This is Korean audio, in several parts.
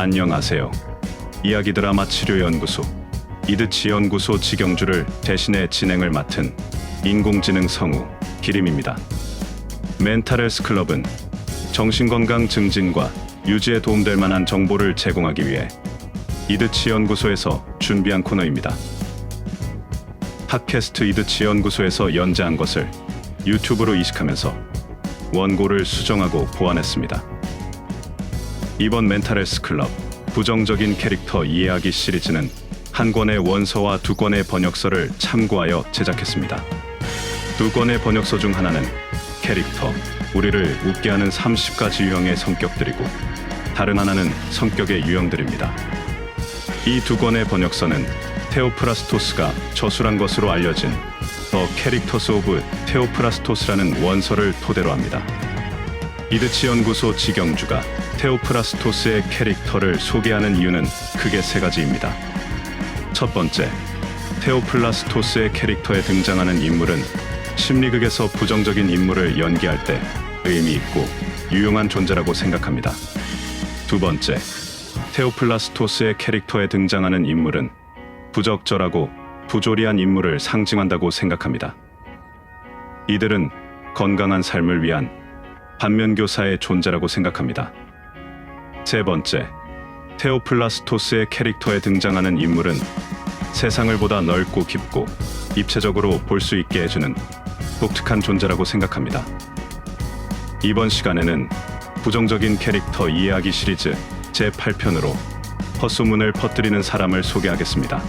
안녕하세요. 이야기 드라마 치료 연구소 이드치 연구소 지경주를 대신해 진행을 맡은 인공지능 성우 기림입니다. 멘탈 헬스 클럽은 정신건강 증진과 유지에 도움될 만한 정보를 제공하기 위해 이드치 연구소에서 준비한 코너입니다. 팟캐스트 이드치 연구소에서 연재한 것을 유튜브로 이식하면서 원고를 수정하고 보완했습니다. 이번 멘탈헬스 클럽 부정적인 캐릭터 이해하기 시리즈는 한 권의 원서와 두 권의 번역서를 참고하여 제작했습니다. 두 권의 번역서 중 하나는 캐릭터, 우리를 웃게 하는 30가지 유형의 성격들이고 다른 하나는 성격의 유형들입니다. 이 두 권의 번역서는 테오프라스토스가 저술한 것으로 알려진 더 캐릭터스 오브 테오프라스토스라는 원서를 토대로 합니다. 이드치 연구소 지경주가 테오프라스토스의 캐릭터를 소개하는 이유는 크게 세 가지입니다. 첫 번째, 테오플라스토스의 캐릭터에 등장하는 인물은 심리극에서 부정적인 인물을 연기할 때 의미 있고 유용한 존재라고 생각합니다. 두 번째, 테오플라스토스의 캐릭터에 등장하는 인물은 부적절하고 부조리한 인물을 상징한다고 생각합니다. 이들은 건강한 삶을 위한 반면교사의 존재라고 생각합니다. 세 번째, 테오플라스토스의 캐릭터에 등장하는 인물은 세상을 보다 넓고 깊고 입체적으로 볼 수 있게 해주는 독특한 존재라고 생각합니다. 이번 시간에는 부정적인 캐릭터 이해하기 시리즈 제8편으로 헛소문을 퍼뜨리는 사람을 소개하겠습니다.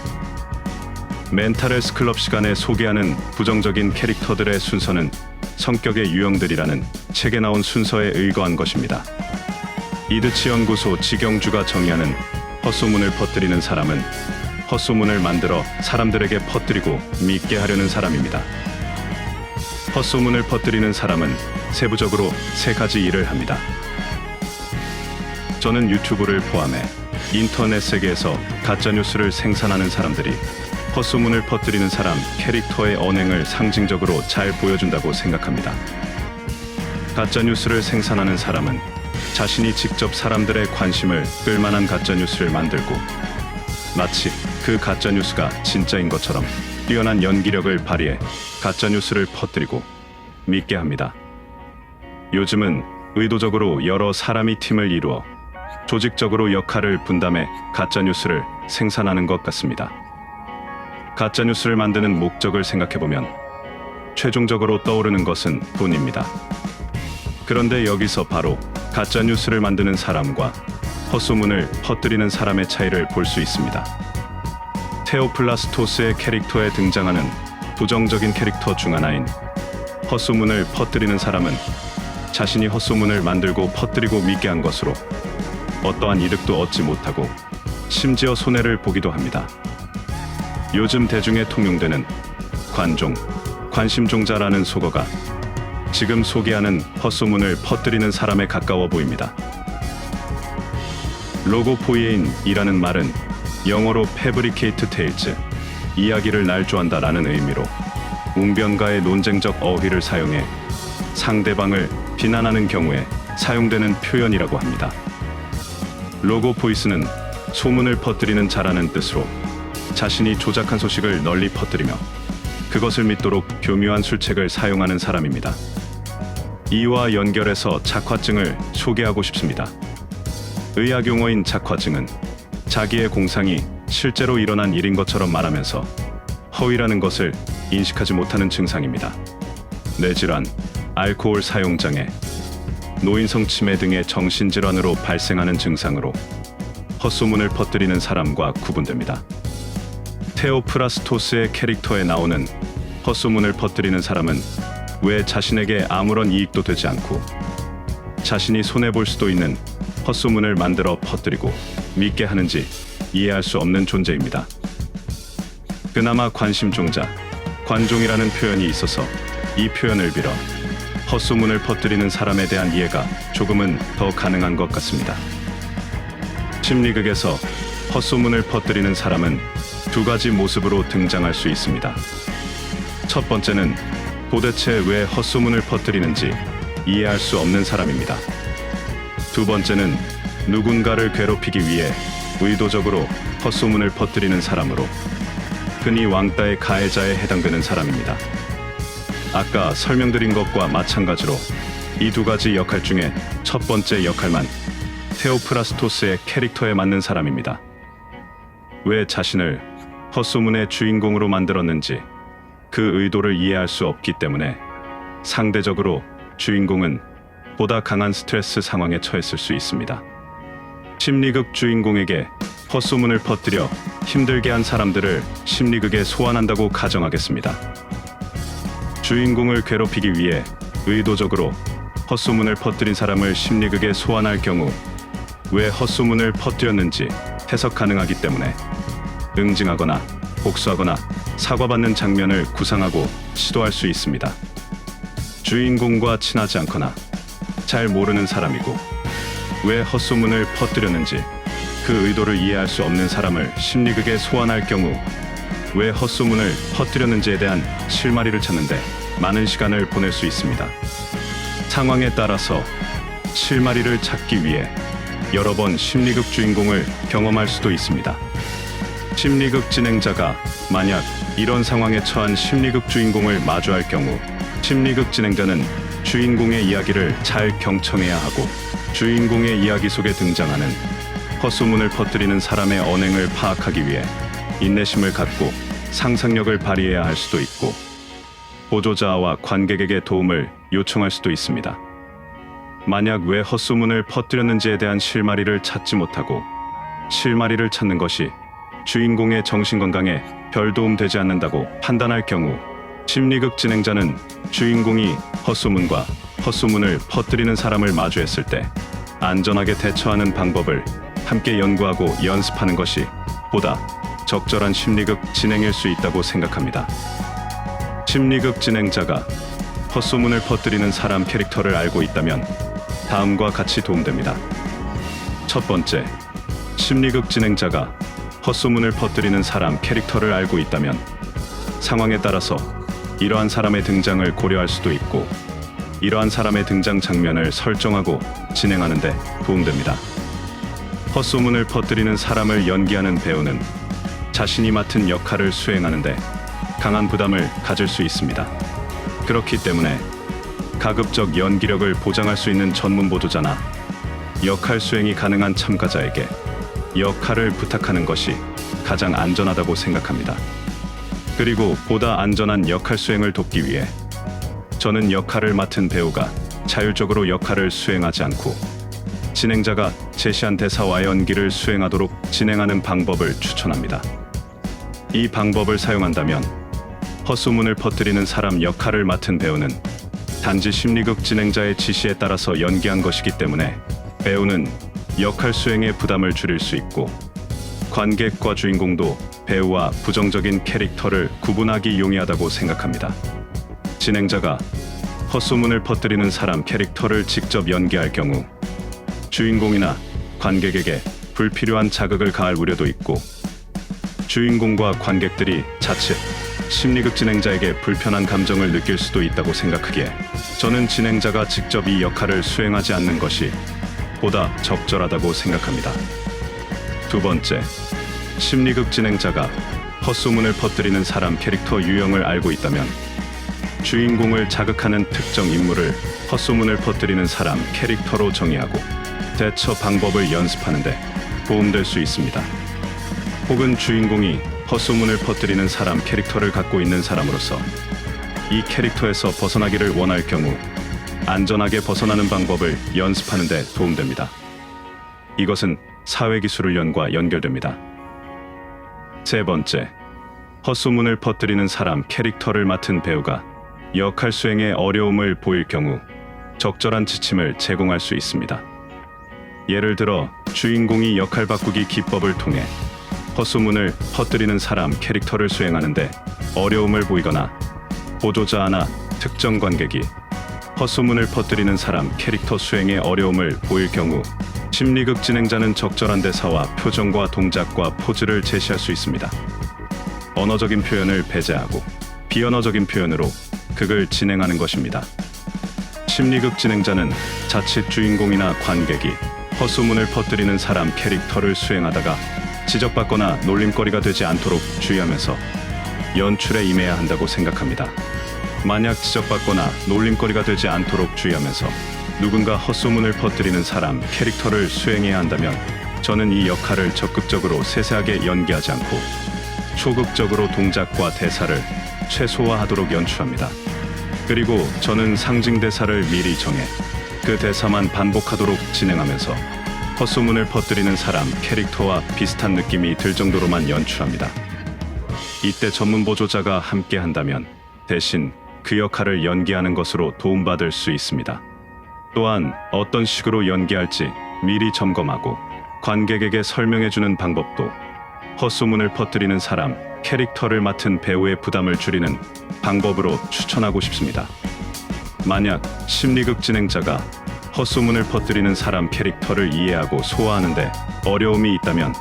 멘탈헬스 클럽 시간에 소개하는 부정적인 캐릭터들의 순서는 성격의 유형들이라는 책에 나온 순서에 의거한 것입니다. 이드치 연구소 지경주가 정의하는 헛소문을 퍼뜨리는 사람은 헛소문을 만들어 사람들에게 퍼뜨리고 믿게 하려는 사람입니다. 헛소문을 퍼뜨리는 사람은 세부적으로 세 가지 일을 합니다. 저는 유튜브를 포함해 인터넷 세계에서 가짜 뉴스를 생산하는 사람들이 헛소문을 퍼뜨리는 사람 캐릭터의 언행을 상징적으로 잘 보여준다고 생각합니다. 가짜 뉴스를 생산하는 사람은 자신이 직접 사람들의 관심을 끌만한 가짜 뉴스를 만들고 마치 그 가짜 뉴스가 진짜인 것처럼 뛰어난 연기력을 발휘해 가짜 뉴스를 퍼뜨리고 믿게 합니다. 요즘은 의도적으로 여러 사람이 팀을 이루어 조직적으로 역할을 분담해 가짜 뉴스를 생산하는 것 같습니다. 가짜 뉴스를 만드는 목적을 생각해 보면 최종적으로 떠오르는 것은 돈입니다. 그런데 여기서 바로 가짜 뉴스를 만드는 사람과 헛소문을 퍼뜨리는 사람의 차이를 볼 수 있습니다. 테오플라스토스의 캐릭터에 등장하는 부정적인 캐릭터 중 하나인 헛소문을 퍼뜨리는 사람은 자신이 헛소문을 만들고 퍼뜨리고 믿게 한 것으로 어떠한 이득도 얻지 못하고 심지어 손해를 보기도 합니다. 요즘 대중에 통용되는 관종, 관심종자라는 속어가 지금 소개하는 헛소문을 퍼뜨리는 사람에 가까워 보입니다. 로고포이인이라는 말은 영어로 패브리케이트 테일즈, 이야기를 날조한다라는 의미로 웅변가의 논쟁적 어휘를 사용해 상대방을 비난하는 경우에 사용되는 표현이라고 합니다. 로고 보이스는 소문을 퍼뜨리는 자라는 뜻으로 자신이 조작한 소식을 널리 퍼뜨리며 그것을 믿도록 교묘한 술책을 사용하는 사람입니다. 이와 연결해서 작화증을 소개하고 싶습니다. 의학 용어인 작화증은 자기의 공상이 실제로 일어난 일인 것처럼 말하면서 허위라는 것을 인식하지 못하는 증상입니다. 뇌질환, 알코올 사용 장애, 노인성 치매 등의 정신질환으로 발생하는 증상으로 헛소문을 퍼뜨리는 사람과 구분됩니다. 테오프라스토스의 캐릭터에 나오는 헛소문을 퍼뜨리는 사람은 왜 자신에게 아무런 이익도 되지 않고 자신이 손해볼 수도 있는 헛소문을 만들어 퍼뜨리고 믿게 하는지 이해할 수 없는 존재입니다. 그나마 관심종자, 관종이라는 표현이 있어서 이 표현을 빌어 헛소문을 퍼뜨리는 사람에 대한 이해가 조금은 더 가능한 것 같습니다. 심리극에서 헛소문을 퍼뜨리는 사람은 두 가지 모습으로 등장할 수 있습니다. 첫 번째는 도대체 왜 헛소문을 퍼뜨리는지 이해할 수 없는 사람입니다. 두 번째는 누군가를 괴롭히기 위해 의도적으로 헛소문을 퍼뜨리는 사람으로 흔히 왕따의 가해자에 해당되는 사람입니다. 아까 설명드린 것과 마찬가지로 이 두 가지 역할 중에 첫 번째 역할만 테오프라스토스의 캐릭터에 맞는 사람입니다. 왜 자신을 헛소문의 주인공으로 만들었는지 그 의도를 이해할 수 없기 때문에 상대적으로 주인공은 보다 강한 스트레스 상황에 처했을 수 있습니다. 심리극 주인공에게 헛소문을 퍼뜨려 힘들게 한 사람들을 심리극에 소환한다고 가정하겠습니다. 주인공을 괴롭히기 위해 의도적으로 헛소문을 퍼뜨린 사람을 심리극에 소환할 경우 왜 헛소문을 퍼뜨렸는지 해석 가능하기 때문에 응징하거나 복수하거나 사과받는 장면을 구상하고 시도할 수 있습니다. 주인공과 친하지 않거나 잘 모르는 사람이고 왜 헛소문을 퍼뜨렸는지 그 의도를 이해할 수 없는 사람을 심리극에 소환할 경우 왜 헛소문을 퍼뜨렸는지에 대한 실마리를 찾는데 많은 시간을 보낼 수 있습니다. 상황에 따라서 실마리를 찾기 위해 여러 번 심리극 주인공을 경험할 수도 있습니다. 심리극 진행자가 만약 이런 상황에 처한 심리극 주인공을 마주할 경우 심리극 진행자는 주인공의 이야기를 잘 경청해야 하고 주인공의 이야기 속에 등장하는 헛소문을 퍼뜨리는 사람의 언행을 파악하기 위해 인내심을 갖고 상상력을 발휘해야 할 수도 있고 보조자와 관객에게 도움을 요청할 수도 있습니다. 만약 왜 헛소문을 퍼뜨렸는지에 대한 실마리를 찾지 못하고 실마리를 찾는 것이 주인공의 정신 건강에 별 도움 되지 않는다고 판단할 경우 심리극 진행자는 주인공이 헛소문과 헛소문을 퍼뜨리는 사람을 마주했을 때 안전하게 대처하는 방법을 함께 연구하고 연습하는 것이 보다 적절한 심리극 진행일 수 있다고 생각합니다. 심리극 진행자가 헛소문을 퍼뜨리는 사람 캐릭터를 알고 있다면 다음과 같이 도움됩니다. 첫 번째, 심리극 진행자가 헛소문을 퍼뜨리는 사람 캐릭터를 알고 있다면 상황에 따라서 이러한 사람의 등장을 고려할 수도 있고 이러한 사람의 등장 장면을 설정하고 진행하는데 도움됩니다. 헛소문을 퍼뜨리는 사람을 연기하는 배우는 자신이 맡은 역할을 수행하는데 강한 부담을 가질 수 있습니다. 그렇기 때문에 가급적 연기력을 보장할 수 있는 전문 보도자나 역할 수행이 가능한 참가자에게 역할을 부탁하는 것이 가장 안전하다고 생각합니다. 그리고 보다 안전한 역할 수행을 돕기 위해 저는 역할을 맡은 배우가 자율적으로 역할을 수행하지 않고 진행자가 제시한 대사와 연기를 수행하도록 진행하는 방법을 추천합니다. 이 방법을 사용한다면 헛소문을 퍼뜨리는 사람 역할을 맡은 배우는 단지 심리극 진행자의 지시에 따라서 연기한 것이기 때문에 배우는 역할 수행의 부담을 줄일 수 있고 관객과 주인공도 배우와 부정적인 캐릭터를 구분하기 용이하다고 생각합니다. 진행자가 헛소문을 퍼뜨리는 사람 캐릭터를 직접 연기할 경우 주인공이나 관객에게 불필요한 자극을 가할 우려도 있고 주인공과 관객들이 자칫 심리극 진행자에게 불편한 감정을 느낄 수도 있다고 생각하기에 저는 진행자가 직접 이 역할을 수행하지 않는 것이 보다 적절하다고 생각합니다. 두 번째, 심리극 진행자가 헛소문을 퍼뜨리는 사람 캐릭터 유형을 알고 있다면 주인공을 자극하는 특정 인물을 헛소문을 퍼뜨리는 사람 캐릭터로 정의하고 대처 방법을 연습하는데 도움될 수 있습니다. 혹은 주인공이 헛소문을 퍼뜨리는 사람 캐릭터를 갖고 있는 사람으로서 이 캐릭터에서 벗어나기를 원할 경우 안전하게 벗어나는 방법을 연습하는 데 도움됩니다. 이것은 사회기술훈련과 연결됩니다. 세 번째, 헛소문을 퍼뜨리는 사람 캐릭터를 맡은 배우가 역할 수행에 어려움을 보일 경우 적절한 지침을 제공할 수 있습니다. 예를 들어 주인공이 역할 바꾸기 기법을 통해 헛소문을 퍼뜨리는 사람 캐릭터를 수행하는데 어려움을 보이거나 보조자 하나 특정 관객이 헛소문을 퍼뜨리는 사람 캐릭터 수행에 어려움을 보일 경우 심리극 진행자는 적절한 대사와 표정과 동작과 포즈를 제시할 수 있습니다. 언어적인 표현을 배제하고 비언어적인 표현으로 극을 진행하는 것입니다. 심리극 진행자는 자칫 주인공이나 관객이 헛소문을 퍼뜨리는 사람 캐릭터를 수행하다가 지적받거나 놀림거리가 되지 않도록 주의하면서 연출에 임해야 한다고 생각합니다. 만약 지적받거나 놀림거리가 되지 않도록 주의하면서 누군가 헛소문을 퍼뜨리는 사람 캐릭터를 수행해야 한다면 저는 이 역할을 적극적으로 세세하게 연기하지 않고 초극적으로 동작과 대사를 최소화하도록 연출합니다. 그리고 저는 상징 대사를 미리 정해 그 대사만 반복하도록 진행하면서 헛소문을 퍼뜨리는 사람 캐릭터와 비슷한 느낌이 들 정도로만 연출합니다. 이때 전문 보조자가 함께 한다면 대신 그 역할을 연기하는 것으로 도움받을 수 있습니다. 또한 어떤 식으로 연기할지 미리 점검하고 관객에게 설명해주는 방법도 헛소문을 퍼뜨리는 사람 캐릭터를 맡은 배우의 부담을 줄이는 방법으로 추천하고 싶습니다. 만약 심리극 진행자가 헛소문을 퍼뜨리는 사람 캐릭터를 이해하고 소화하는데 어려움이 있다면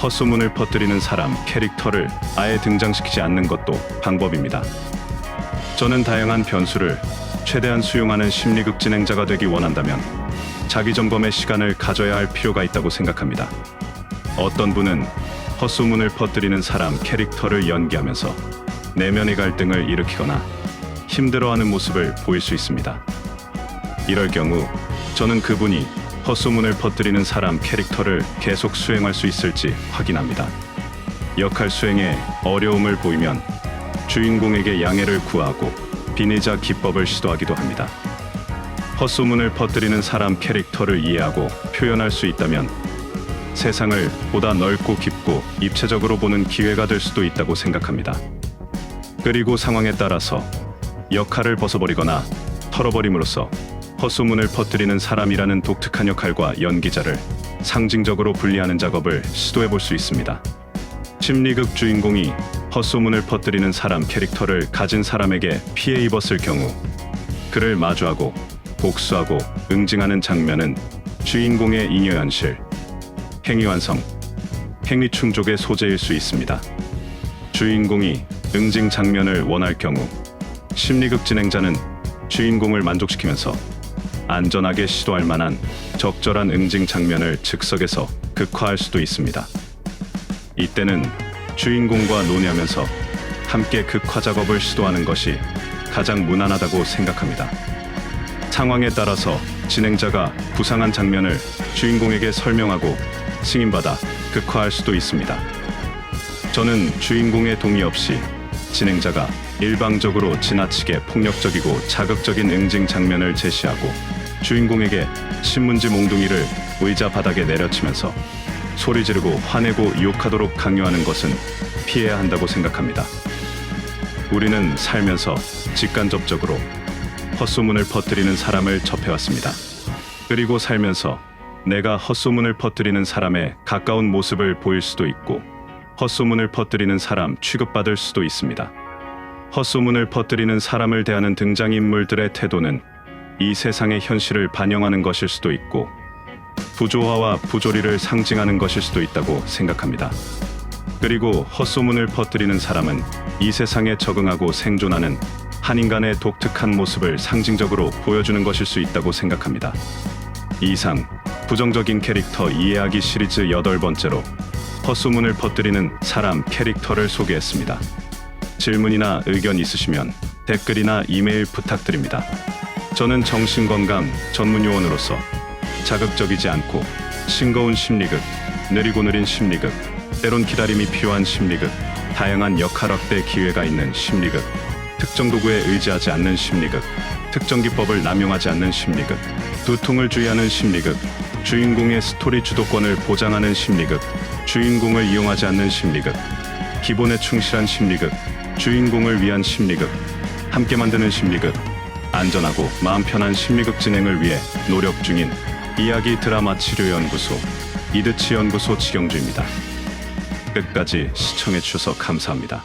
헛소문을 퍼뜨리는 사람 캐릭터를 아예 등장시키지 않는 것도 방법입니다. 저는 다양한 변수를 최대한 수용하는 심리극 진행자가 되기 원한다면 자기 점검의 시간을 가져야 할 필요가 있다고 생각합니다. 어떤 분은 헛소문을 퍼뜨리는 사람 캐릭터를 연기하면서 내면의 갈등을 일으키거나 힘들어하는 모습을 보일 수 있습니다. 이럴 경우 저는 그분이 헛소문을 퍼뜨리는 사람 캐릭터를 계속 수행할 수 있을지 확인합니다. 역할 수행에 어려움을 보이면 주인공에게 양해를 구하고 비내자 기법을 시도하기도 합니다. 헛소문을 퍼뜨리는 사람 캐릭터를 이해하고 표현할 수 있다면 세상을 보다 넓고 깊고 입체적으로 보는 기회가 될 수도 있다고 생각합니다. 그리고 상황에 따라서 역할을 벗어버리거나 털어버림으로써 헛소문을 퍼뜨리는 사람이라는 독특한 역할과 연기자를 상징적으로 분리하는 작업을 시도해 볼 수 있습니다. 심리극 주인공이 헛소문을 퍼뜨리는 사람 캐릭터를 가진 사람에게 피해 입었을 경우 그를 마주하고 복수하고 응징하는 장면은 주인공의 잉여 현실, 행위 완성, 행위 충족의 소재일 수 있습니다. 주인공이 응징 장면을 원할 경우 심리극 진행자는 주인공을 만족시키면서 안전하게 시도할 만한 적절한 응징 장면을 즉석에서 극화할 수도 있습니다. 이때는 주인공과 논의하면서 함께 극화 작업을 시도하는 것이 가장 무난하다고 생각합니다. 상황에 따라서 진행자가 구상한 장면을 주인공에게 설명하고 승인받아 극화할 수도 있습니다. 저는 주인공의 동의 없이 진행자가 일방적으로 지나치게 폭력적이고 자극적인 응징 장면을 제시하고 주인공에게 신문지 몽둥이를 의자 바닥에 내려치면서 소리 지르고 화내고 욕하도록 강요하는 것은 피해야 한다고 생각합니다. 우리는 살면서 직간접적으로 헛소문을 퍼뜨리는 사람을 접해왔습니다. 그리고 살면서 내가 헛소문을 퍼뜨리는 사람의 가까운 모습을 보일 수도 있고 헛소문을 퍼뜨리는 사람 취급받을 수도 있습니다. 헛소문을 퍼뜨리는 사람을 대하는 등장인물들의 태도는 이 세상의 현실을 반영하는 것일 수도 있고 부조화와 부조리를 상징하는 것일 수도 있다고 생각합니다. 그리고 헛소문을 퍼뜨리는 사람은 이 세상에 적응하고 생존하는 한 인간의 독특한 모습을 상징적으로 보여주는 것일 수 있다고 생각합니다. 이상 부정적인 캐릭터 이해하기 시리즈 여덟 번째로 헛소문을 퍼뜨리는 사람 캐릭터를 소개했습니다. 질문이나 의견 있으시면 댓글이나 이메일 부탁드립니다. 저는 정신건강 전문 요원으로서 자극적이지 않고 싱거운 심리극, 느리고 느린 심리극, 때론 기다림이 필요한 심리극, 다양한 역할 확대 기회가 있는 심리극, 특정 도구에 의지하지 않는 심리극, 특정 기법을 남용하지 않는 심리극, 두통을 주의하는 심리극, 주인공의 스토리 주도권을 보장하는 심리극, 주인공을 이용하지 않는 심리극, 기본에 충실한 심리극, 주인공을 위한 심리극, 함께 만드는 심리극, 안전하고 마음 편한 심리극 진행을 위해 노력 중인 이야기 드라마 치료 연구소 이드치 연구소 지경주입니다. 끝까지 시청해 주셔서 감사합니다.